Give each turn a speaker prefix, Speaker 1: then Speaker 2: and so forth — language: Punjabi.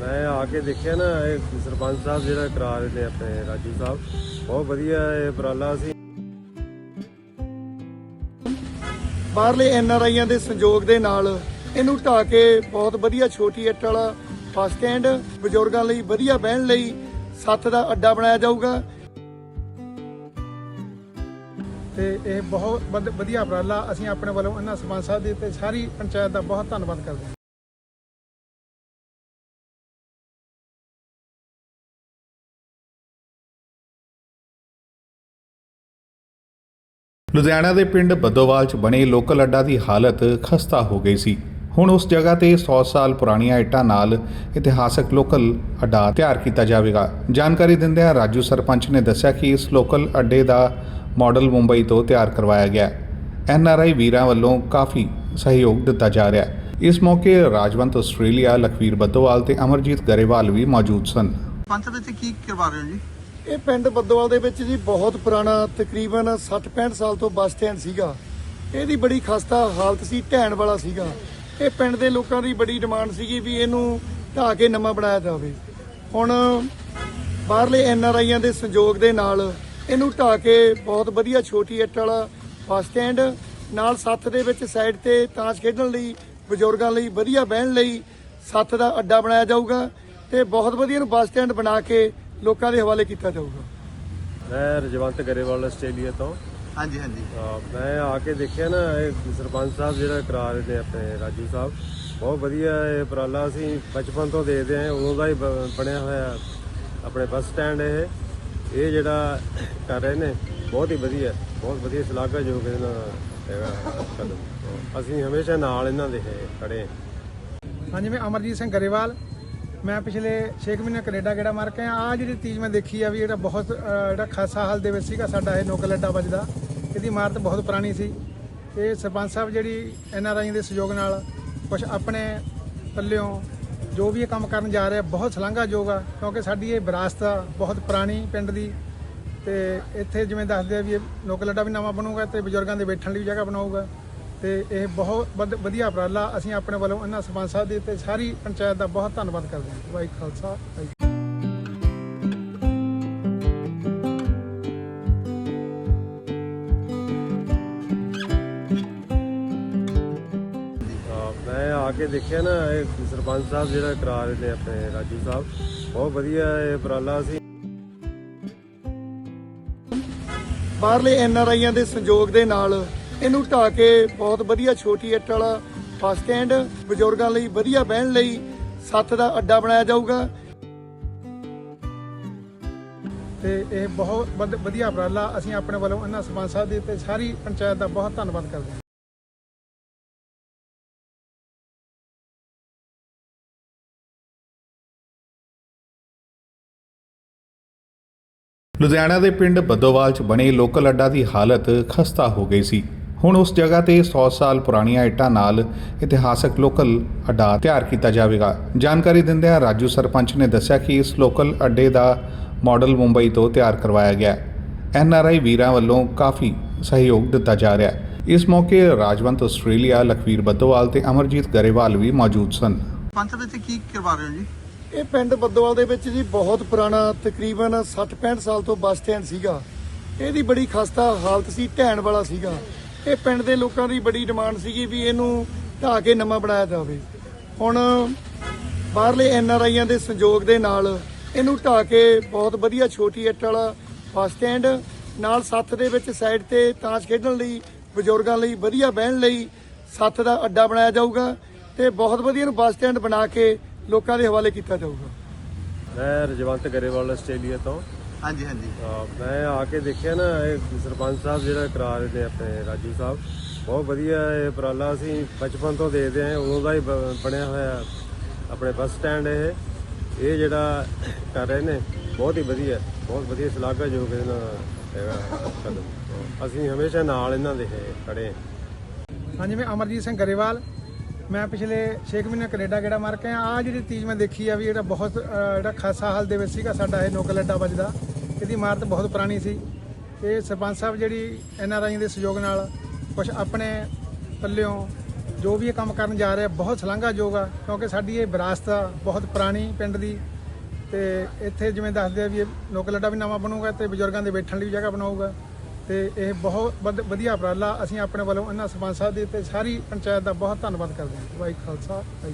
Speaker 1: ਮੈਂ ਆ ਕੇ ਦੇਖਿਆ ਨਾ, ਇਹ ਸਰਪੰਚ ਸਾਹਿਬ ਜਿਹੜਾ ਕਰਾ ਰਹੇ ਨੇ ਆਪਣੇ ਰਾਜੂ ਸਾਹਿਬ, ਬਹੁਤ ਵਧੀਆ ਇਹ ਉਪਰਾਲਾ ਅਸੀਂ
Speaker 2: ਬਾਹਰਲੇ ਐਨ ਆਰ ਆਈਆਂ ਦੇ ਸੰਯੋਗ ਦੇ ਨਾਲ ਇਹਨੂੰ ਢਾਹ ਕੇ ਬਹੁਤ ਵਧੀਆ ਛੋਟੀ ਇੱਟ ਵਾਲਾ ਬੱਸ ਸਟੈਂਡ ਬਜ਼ੁਰਗਾਂ ਲਈ ਵਧੀਆ ਬਹਿਣ ਲਈ ਸੱਤ ਦਾ ਅੱਡਾ ਬਣਾਇਆ ਜਾਊਗਾ।
Speaker 3: ਤੇ ਇਹ ਬਹੁਤ ਵਧ- ਵਧੀਆ ਉਪਰਾਲਾ ਅਸੀਂ ਆਪਣੇ ਵੱਲੋਂ ਇਹਨਾਂ ਸਰਪੰਚ ਸਾਹਿਬ ਦੀ ਤੇ ਸਾਰੀ ਪੰਚਾਇਤ ਦਾ ਬਹੁਤ ਧੰਨਵਾਦ ਕਰਦੇ ਹਾਂ।
Speaker 4: ਲੁਧਿਆਣਾ ਦੇ ਪਿੰਡ ਬੱਦੋਵਾਲ 'ਚ ਬਣੇ ਲੋਕਲ ਅੱਡਾ ਦੀ ਹਾਲਤ ਖਸਤਾ ਹੋ ਗਈ ਸੀ। ਹੁਣ ਉਸ ਜਗ੍ਹਾ ਤੇ 100 ਸਾਲ ਪੁਰਾਣੀਆਂ ਇੱਟਾਂ ਨਾਲ ਇਤਿਹਾਸਕ ਲੋਕਲ ਅੱਡਾ ਤਿਆਰ ਕੀਤਾ ਜਾਵੇਗਾ। ਜਾਣਕਾਰੀ ਦਿੰਦਿਆਂ ਰਾਜੂ ਸਰਪੰਚ ਨੇ ਦੱਸਿਆ ਕਿ ਇਸ ਲੋਕਲ ਅੱਡੇ ਦਾ ਮਾਡਲ ਮੁੰਬਈ ਤੋਂ ਤਿਆਰ ਕਰਵਾਇਆ ਗਿਆ। ਐਨ ਆਰ ਆਈ ਵੀਰਾਂ ਵੱਲੋਂ ਕਾਫੀ ਸਹਿਯੋਗ ਦਿੱਤਾ ਜਾ ਰਿਹਾ ਹੈ। ਇਸ ਮੌਕੇ ਰਾਜਵੰਤ ਆਸਟ੍ਰੇਲੀਆ, ਲਖਵੀਰ ਬੱਦੋਵਾਲ ਤੇ ਅਮਰਜੀਤ ਗਰੇਵਾਲ ਵੀ ਮੌਜੂਦ ਸਨ।
Speaker 5: ਪੰਚ ਵਿੱਚ ਕੀ ਕਰਵਾ ਰਹੇ ਹੋ ਜੀ?
Speaker 2: ਇਹ ਪਿੰਡ ਬੱਦੋਵਾਲ ਦੇ ਵਿੱਚ ਜੀ ਬਹੁਤ ਪੁਰਾਣਾ, ਤਕਰੀਬਨ 60-65 ਸਾਲ ਤੋਂ ਬੱਸ ਸਟੈਂਡ ਸੀਗਾ। ਇਹਦੀ ਬੜੀ ਖਸਤਾ ਹਾਲਤ ਸੀ, ਢਹਿਣ ਵਾਲਾ ਸੀਗਾ। ਇਹ ਪਿੰਡ ਦੇ ਲੋਕਾਂ ਦੀ ਬੜੀ ਡਿਮਾਂਡ ਸੀਗੀ ਵੀ ਇਹਨੂੰ ਢਾਹ ਕੇ ਨਵਾਂ ਬਣਾਇਆ ਜਾਵੇ। ਹੁਣ ਬਾਹਰਲੇ ਐਨ ਆਰ ਆਈਆਂ ਦੇ ਸੰਯੋਗ ਦੇ ਨਾਲ ਇਹਨੂੰ ਢਾਹ ਕੇ ਬਹੁਤ ਵਧੀਆ ਛੋਟੀ ਇੱਟ ਵਾਲਾ ਬੱਸ ਸਟੈਂਡ, ਨਾਲ ਸੱਥ ਦੇ ਵਿੱਚ ਸਾਈਡ ਤੇ ਤਾਸ਼ ਖੇਡਣ ਲਈ, ਬਜ਼ੁਰਗਾਂ ਲਈ ਵਧੀਆ ਬਹਿਣ ਲਈ ਸੱਥ ਦਾ ਅੱਡਾ ਬਣਾਇਆ ਜਾਊਗਾ ਤੇ ਬਹੁਤ ਵਧੀਆ ਨੂੰ ਬੱਸ ਸਟੈਂਡ ਬਣਾ ਕੇ ਲੋਕਾਂ ਦੇ ਹਵਾਲੇ ਕੀਤਾ ਜਾਊਗਾ।
Speaker 1: ਮੈਂ ਰਜਵੰਤ ਗਰੇਵਾਲ ਆਸਟ੍ਰੇਲੀਆ ਤੋਂ।
Speaker 5: ਹਾਂਜੀ ਹਾਂਜੀ।
Speaker 1: ਮੈਂ ਆ ਕੇ ਦੇਖਿਆ ਨਾ ਇਹ ਸਰਪੰਚ ਸਾਹਿਬ ਜਿਹੜਾ ਕਰਾ ਰਹੇ ਨੇ ਆਪਣੇ ਰਾਜੂ ਸਾਹਿਬ। ਬਹੁਤ ਵਧੀਆ ਇਹ ਉਪਰਾਲਾ ਅਸੀਂ ਬਚਪਨ ਤੋਂ ਦੇਖਦੇ ਆਂ ਉਦੋਂ ਦਾ ਹੀ ਬਣਿਆ ਹੋਇਆ ਆਪਣੇ ਬੱਸ ਸਟੈਂਡ ਇਹ। ਇਹ ਜਿਹੜਾ ਕਰ ਰਹੇ ਨੇ ਬਹੁਤ ਹੀ ਵਧੀਆ ਬਹੁਤ ਵਧੀਆ ਸ਼ਲਾਘਾਯੋਗ ਇਹਨਾਂ ਦਾ ਹੈਗਾ। ਕਦਮ ਅਸੀਂ ਹਮੇਸ਼ਾ ਨਾਲ ਇਹਨਾਂ ਦੇ ਖੜੇ ਹਾਂ।
Speaker 3: ਹਾਂਜੀ ਮੈਂ ਅਮਰਜੀਤ ਸਿੰਘ ਗਰੇਵਾਲ ਮੈਂ ਪਿਛਲੇ 6 ਮਹੀਨੇ ਕੈਨੇਡਾ ਗੇੜਾ ਮਾਰ ਕੇ ਆ ਜਿਹੜੀ ਚੀਜ਼ ਮੈਂ ਦੇਖੀ ਆ ਵੀ ਜਿਹੜਾ ਬਹੁਤ ਜਿਹੜਾ ਖਾਸਾ ਹਾਲ ਦੇ ਵਿੱਚ ਸੀਗਾ ਸਾਡਾ ਇਹ ਨੋਕਲੱਡਾ ਵੱਜਦਾ। ਇਹਦੀ ਇਮਾਰਤ ਬਹੁਤ ਪੁਰਾਣੀ ਸੀ। ਇਹ ਸਰਪੰਚ ਸਾਹਿਬ ਜਿਹੜੀ ਐਨ ਆਰ ਆਈ ਦੇ ਸਹਿਯੋਗ ਨਾਲ ਕੁਝ ਆਪਣੇ ਪੱਲਿਓਂ ਜੋ ਵੀ ਇਹ ਕੰਮ ਕਰਨ ਜਾ ਰਿਹਾ, ਬਹੁਤ ਸ਼ਲਾਘਾਯੋਗ ਆ, ਕਿਉਂਕਿ ਸਾਡੀ ਇਹ ਵਿਰਾਸਤ ਆ, ਬਹੁਤ ਪੁਰਾਣੀ ਪਿੰਡ ਦੀ। ਤੇ ਇੱਥੇ ਜਿਵੇਂ ਦੱਸਦੇ ਆ ਵੀ ਇਹ ਨੋਕਲੱਡਾ ਵੀ ਨਵਾਂ ਬਣੂਗਾ ਤੇ ਬਜ਼ੁਰਗਾਂ ਦੇ ਬੈਠਣ ਲਈ ਵੀ ਜਗ੍ਹਾ ਬਣਾਊਗਾ। ਤੇ ਇਹ ਬਹੁਤ ਵਧ- ਵਧੀਆ ਉਪਰਾਲਾ ਅਸੀਂ ਆਪਣੇ ਵੱਲੋਂ ਇਹਨਾਂ ਸਰਪੰਚ ਸਾਹਿਬ ਦੀ ਤੇ ਸਾਰੀ ਪੰਚਾਇਤ ਦਾ ਬਹੁਤ ਧੰਨਵਾਦ ਕਰਦੇ ਹਾਂ। ਵਾਹਿ ਖਾਲਸਾ ਵਾਹਿ
Speaker 1: ਅਹ ਮੈਂ ਆ ਕੇ ਦੇਖਿਆ ਨਾ ਇਹ ਸਰਪੰਚ ਸਾਹਿਬ ਜਿਹੜਾ ਕਰਾ ਰਹੇ ਨੇ ਆਪਣੇ ਰਾਜੂ ਸਾਹਿਬ ਬਹੁਤ ਵਧੀਆ ਇਹ ਉਪਰਾਲਾ ਅਸੀਂ
Speaker 2: ਬਾਹਰਲੇ ਐਨ ਆਰ ਆਈਆਂ ਦੇ ਸੰਯੋਗ ਦੇ ਨਾਲ ਇਹਨੂੰ ਢਾਹ ਕੇ ਬਹੁਤ ਵਧੀਆ ਛੋਟੀ ਇੱਟ ਵਾਲਾ ਬੱਸ ਸਟੈਂਡ ਬਜ਼ੁਰਗਾਂ ਲਈ ਵਧੀਆ ਬਹਿਣ ਲਈ ਸੱਤ ਦਾ ਅੱਡਾ ਬਣਾਇਆ ਜਾਊਗਾ।
Speaker 3: ਤੇ ਇਹ ਬਹੁਤ ਵਧੀਆ ਉਪਰਾਲਾ ਅਸੀਂ ਆਪਣੇ ਵੱਲੋਂ ਇਹਨਾਂ ਸਰਪੰਚ ਸਾਹਿਬ ਦੀ ਤੇ ਸਾਰੀ ਪੰਚਾਇਤ ਦਾ ਬਹੁਤ ਧੰਨਵਾਦ ਕਰਦੇ ਹਾਂ।
Speaker 4: ਲੁਧਿਆਣਾ ਦੇ ਪਿੰਡ ਬੱਦੋਵਾਲ 'ਚ ਬਣੇ ਲੋਕਲ ਅੱਡਾ ਦੀ ਹਾਲਤ ਖਸਤਾ ਹੋ ਗਈ ਸੀ। ਹੁਣ ਉਸ ਜਗ੍ਹਾ ਤੇ 100 ਸਾਲ ਪੁਰਾਣੀਆਂ ਇੱਟਾਂ ਨਾਲ ਇਤਿਹਾਸਕ ਲੋਕਲ ਅੱਡਾ ਤਿਆਰ ਕੀਤਾ ਜਾਵੇਗਾ। ਜਾਣਕਾਰੀ ਦਿੰਦਿਆਂ ਰਾਜੂ ਸਰਪੰਚ ਨੇ ਦੱਸਿਆ ਕਿ ਇਸ ਲੋਕਲ ਅੱਡੇ ਦਾ ਮਾਡਲ ਮੁੰਬਈ ਤੋਂ ਤਿਆਰ ਕਰਵਾਇਆ ਗਿਆ ਐਨ ਆਰ ਆਈ ਵੀਰਾਂ ਵੱਲੋਂ ਕਾਫੀ ਸਹਿਯੋਗ ਦਿੱਤਾ ਜਾ ਰਿਹਾ ਹੈ। ਇਸ ਮੌਕੇ ਰਾਜਵੰਤ ਆਸਟ੍ਰੇਲੀਆ ਲਖਵੀਰ ਬੱਦੋਵਾਲ ਤੇ ਅਮਰਜੀਤ ਗਰੇਵਾਲ ਵੀ ਮੌਜੂਦ ਸਨ।
Speaker 5: ਪੰਚ ਵਿੱਚ ਕੀ ਕਰਵਾ ਰਹੇ ਹੋ ਜੀ?
Speaker 2: ਇਹ ਪਿੰਡ ਬੱਦੋਵਾਲ ਦੇ ਵਿੱਚ ਜੀ ਬਹੁਤ ਪੁਰਾਣਾ ਤਕਰੀਬਨ 60-65 ਸਾਲ ਤੋਂ ਬੱਸ ਸਟੈਂਡ ਸੀਗਾ। ਇਹਦੀ ਬੜੀ ਖਸਤਾ ਹਾਲਤ ਸੀ ਢਹਿਣ ਵਾਲਾ ਸੀਗਾ। ਇਹ ਪਿੰਡ ਦੇ ਲੋਕਾਂ ਦੀ ਬੜੀ ਡਿਮਾਂਡ ਸੀਗੀ ਵੀ ਇਹਨੂੰ ਢਾਹ ਕੇ ਨਵਾਂ ਬਣਾਇਆ ਜਾਵੇ। ਹੁਣ ਬਾਹਰਲੇ ਐਨ ਆਰ ਆਈਆਂ ਦੇ ਸੰਯੋਗ ਦੇ ਨਾਲ ਇਹਨੂੰ ਢਾਹ ਕੇ ਬਹੁਤ ਵਧੀਆ ਛੋਟੀ ਇੱਟ ਵਾਲਾ ਬੱਸ ਸਟੈਂਡ, ਨਾਲ ਸੱਥ ਦੇ ਵਿੱਚ ਸਾਈਡ ਤੇ ਤਾਸ਼ ਖੇਡਣ ਲਈ, ਬਜ਼ੁਰਗਾਂ ਲਈ ਵਧੀਆ ਬਹਿਣ ਲਈ ਸੱਥ ਦਾ ਅੱਡਾ ਬਣਾਇਆ ਜਾਊਗਾ ਤੇ ਬਹੁਤ ਵਧੀਆ ਨੂੰ ਬੱਸ ਸਟੈਂਡ ਬਣਾ ਕੇ ਲੋਕਾਂ ਦੇ ਹਵਾਲੇ ਕੀਤਾ ਜਾਊਗਾ।
Speaker 1: ਮੈਂ ਰਜਵੰਤ ਗਰੇਵਾਲ, ਆਸਟ੍ਰੇਲੀਆ ਤੋਂ।
Speaker 5: ਹਾਂਜੀ ਹਾਂਜੀ।
Speaker 1: ਅਹ ਮੈਂ ਆ ਕੇ ਦੇਖਿਆ ਨਾ ਇਹ ਸਰਪੰਚ ਸਾਹਿਬ ਜਿਹੜਾ ਕਰਾ ਰਹੇ ਨੇ ਆਪਣੇ ਰਾਜੂ ਸਾਹਿਬ ਬਹੁਤ ਵਧੀਆ ਇਹ ਉਪਰਾਲਾ ਅਸੀਂ ਬਚਪਨ ਤੋਂ ਦੇਖਦੇ ਆਂ ਉਦੋਂ ਦਾ ਹੀ ਬ- ਬਣਿਆ ਹੋਇਆ ਆਪਣੇ ਬੱਸ ਸਟੈਂਡ ਇਹ। ਇਹ ਜਿਹੜਾ ਕਰ ਰਹੇ ਨੇ ਬਹੁਤ ਹੀ ਵਧੀਆ ਬਹੁਤ ਵਧੀਆ ਸ਼ਲਾਘਾਯੋਗ ਇਹਨਾਂ ਦਾ ਹੈਗਾ। ਕਦਮ ਅਸੀਂ ਹਮੇਸ਼ਾ ਨਾਲ ਇਹਨਾਂ ਦੇ ਖੜੇ ਹਾਂ।
Speaker 3: ਹਾਂਜੀ ਮੈਂ ਅਮਰਜੀਤ ਸਿੰਘ ਗਰੇਵਾਲ। ਮੈਂ ਪਿਛਲੇ 6 ਮਹੀਨੇ ਕੈਨੇਡਾ ਗੇੜਾ ਮਾਰ ਕੇ ਆ ਜਿਹੜੀ ਚੀਜ਼ ਮੈਂ ਦੇਖੀ ਆ ਵੀ ਜਿਹੜਾ ਬਹੁਤ ਜਿਹੜਾ ਖਾਸਾ ਹਾਲ ਦੇ ਵਿੱਚ ਸੀਗਾ ਸਾਡਾ ਇਹ ਨੋਕਲ ਅੱਡਾ ਵੱਜਦਾ। ਇਹਦੀ ਇਮਾਰਤ ਬਹੁਤ ਪੁਰਾਣੀ ਸੀ। ਇਹ ਸਰਪੰਚ ਸਾਹਿਬ ਜਿਹੜੀ ਐਨ ਆਰ ਆਈ ਦੇ ਸਹਿਯੋਗ ਨਾਲ ਕੁਝ ਆਪਣੇ ਪੱਲਿਓਂ ਜੋ ਵੀ ਇਹ ਕੰਮ ਕਰਨ ਜਾ ਰਿਹਾ, ਬਹੁਤ ਸ਼ਲਾਘਾਯੋਗ ਆ, ਕਿਉਂਕਿ ਸਾਡੀ ਇਹ ਵਿਰਾਸਤ ਆ, ਬਹੁਤ ਪੁਰਾਣੀ ਪਿੰਡ ਦੀ। ਤੇ ਇੱਥੇ ਜਿਵੇਂ ਦੱਸਦੇ ਆ ਵੀ ਇਹ ਲੋਕਲ ਅੱਡਾ ਵੀ ਨਵਾਂ ਬਣੂਗਾ ਤੇ ਬਜ਼ੁਰਗਾਂ ਦੇ ਬੈਠਣ ਲਈ ਵੀ ਜਗ੍ਹਾ ਬਣਾਊਗਾ। ਤੇ ਇਹ ਬਹੁਤ ਵਧ- ਵਧੀਆ ਉਪਰਾਲਾ ਅਸੀਂ ਆਪਣੇ ਵੱਲੋਂ ਇਹਨਾਂ ਸਰਪੰਚ ਸਾਹਿਬ ਦੇ ਤੇ ਸਾਰੀ ਪੰਚਾਇਤ ਦਾ ਬਹੁਤ ਧੰਨਵਾਦ ਕਰਦੇ ਹਾਂ। ਵਾਹਿਗੁਰੂ ਖਾਲਸਾ, ਵਾਹਿਗੁਰੂ